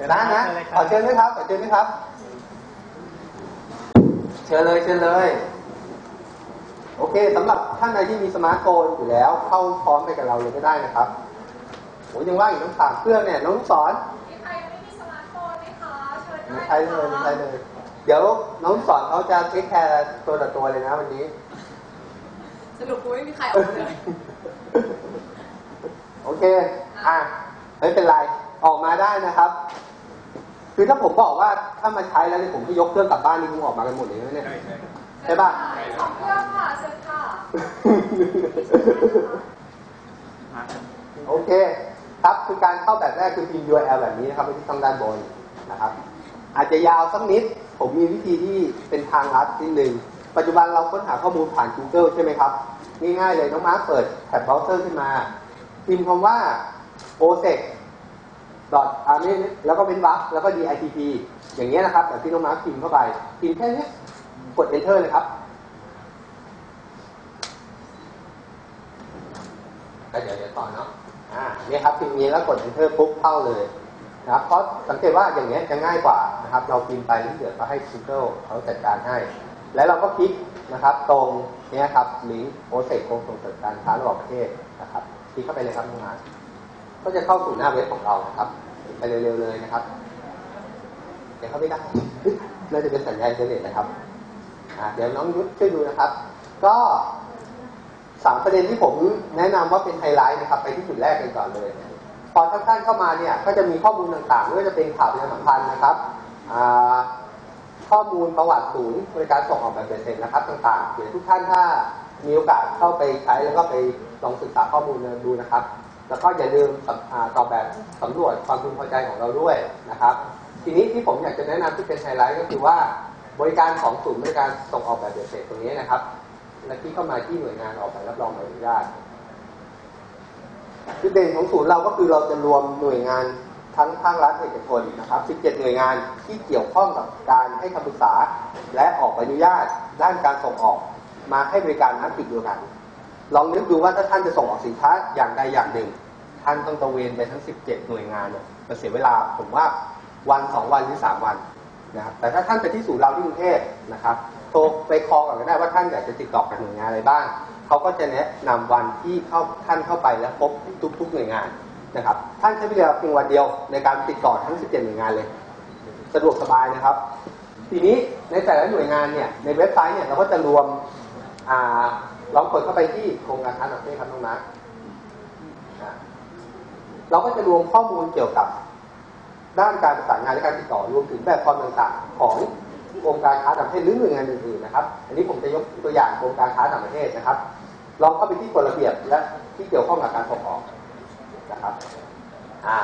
เดี๋ยวนะนะขอเชิญด้วยครับขอเชิญด้วยครับ เชิญเลยเชิญเลย โอเคสำหรับท่านใดที่มีสมาร์ทโฟนอยู่แล้ว เข้าพร้อมไปกับเราเลยก็ได้นะครับโอ้ยังว่างอยู่ต้องสามเครื่องเนี่ยน้องสอนมีใครไม่มีสมาร์ทโฟนไหมคะเชิญได้ไม่ใช่เลยไม่ใช่เลย เดี๋ยวน้องสอนเขาจะเทคแคร์ตัวต่อตัวเลยนะวันนี้สรุปกูไม่มีใครออกมาเลยโอเค อะ ไม่เป็นไร ออกมาได้นะครับ คือถ้าผมบอกว่าถ้ามาใช้แล้วเนี่ยผมให้ยกเครื่องกลับบ้านนี่คงออกมากันหมดเลยนะเนี่ยใช่ป่ะสองเครื่องค่ะเชิญค่ะโอเค ครับคือการเข้าแบบแรกคือพิมพ์ URL แบบนี้นะครับไปที่ช่องด้านบนนะครับ อาจจะยาวสักนิด ผมมีวิธีที่เป็นทางลัดนิดหนึ่งปัจจุบันเราค้นหาข้อมูลผ่าน Google ใช่ไหมครับง่ายๆเลยน้องมาร์คเปิดแท็บเบราว์เซอร์ขึ้นมาพิมพ์คำว่า osec dot a r m y แล้วก็เป็นวักแล้วก็ ditp อย่างเงี้ยนะครับแบบที่น้องมาร์คพิมพ์เข้าไปพิมพ์แค่นี้กด enter เลยครับก็เดี๋ยวเดี๋ยวต่อเนาะอ่าเนี่ยครับพิมพ์นี้แล้วกด enter ปุ๊บเข้าเลยนะครับเพราะสังเกตว่าอย่างเงี้ยจะง่ายกว่านะครับ เราพิมพ์ไปแล้วเดี๋ยวก็ให้ Google เขาจัดการให้ แล้วเราก็คลิกนะครับ ตรงเนี้ยครับลิงก์โอเซกกรมส่งเสริมการค้าระหว่างประเทศนะครับคลิกเข้าไปเลยครับน้องมาร์ค ก็จะเข้าสู่หน้าเว็บของเรานะครับ ไปเร็วๆเลยนะครับเดี๋ยวเข้าไม่ได้น่าจะเป็นสัญญาณเทอร์เน็ตนะครับเดี๋ยวน้องยุทธช่วยดูนะครับ ก็สามประเด็นที่ผมแนะนำว่าเป็นไฮไลท์นะครับ ไปที่จุดแรกกันก่อนเลย พอท่านเข้ามาเนี่ยก็จะมีข้อมูลต่างๆไม่ว่าจะเป็นข่าวประชาสัมพันธ์นะครับข้อมูลประวัติศูนย์บริการส่งออกแบบเป็นเซ็นนะครับ ต่างๆเดี๋ยวทุกท่านถ้ามีโอกาสเข้าไปใช้แล้วก็ไปลองศึกษาข้อมูลดูนะครับ แล้วก็อย่าลืมสัมอ่าตอบแบบสำรวจความพึงพอใจของเราด้วยนะครับ ทีนี้ที่ผมอยากจะแนะนำที่เป็นไฮไลท์ก็คือว่าบริการของศูนย์บริการส่งออกแบบเสร็จตรงนี้นะครับและที่เข้ามาที่หน่วยงานออกใบรับรองใบอนุญาตจุดเด่นของศูนย์เราก็คือเราจะรวมหน่วยงานทั้งภาครัฐเอกชนนะครับ 17 หน่วยงานที่เกี่ยวข้องกับการให้คำปรึกษา และออกใบอนุญาตด้านการส่งออกมาให้บริการนักติดเดียวกัน ลองนึกดูว่าถ้าท่านจะส่งออกสินค้าอย่างใดอย่างหนึ่ง ท่านต้องตระเวนไปทั้ง 17 หน่วยงานเนี่ยมันเสียเวลาผมว่าวันสองวันหรือสามวันนะครับแต่ถ้าท่านไปที่ศูนย์เราที่กรุงเทพนะครับโทรไปคอก่อนก็ได้ว่าท่านอยากจะติดต่อกับหน่วยงานอะไรบ้างเขาก็จะแนะนำวันที่เข้าท่านเข้าไปแล้วพบทุกๆหน่วยงานนะครับ ท่านใช้เวลาเพียงวันเดียวในการติดต่อทั้ง 17 หน่วยงานเลย สะดวกสบายนะครับ ทีนี้ในแต่ละหน่วยงานเนี่ยในเว็บไซต์เนี่ยเราก็จะรวมอ่า ลองกดเข้าไปที่โครงการค้าต่างประเทศครับน้องนัทเราก็จะรวมข้อมูลเกี่ยวกับด้านการประสานงานและการติดต่อรวมถึงแบบฟอร์มต่างๆ ขององค์การค้าต่างประเทศหรือหน่วยงานอื่นๆนะครับ อันนี้ผมจะยกตัวอย่างองค์การค้าต่างประเทศนะครับ ลองเข้าไปที่กฎระเบียบและที่เกี่ยวข้องกับการส่งออกนะครับ อ่า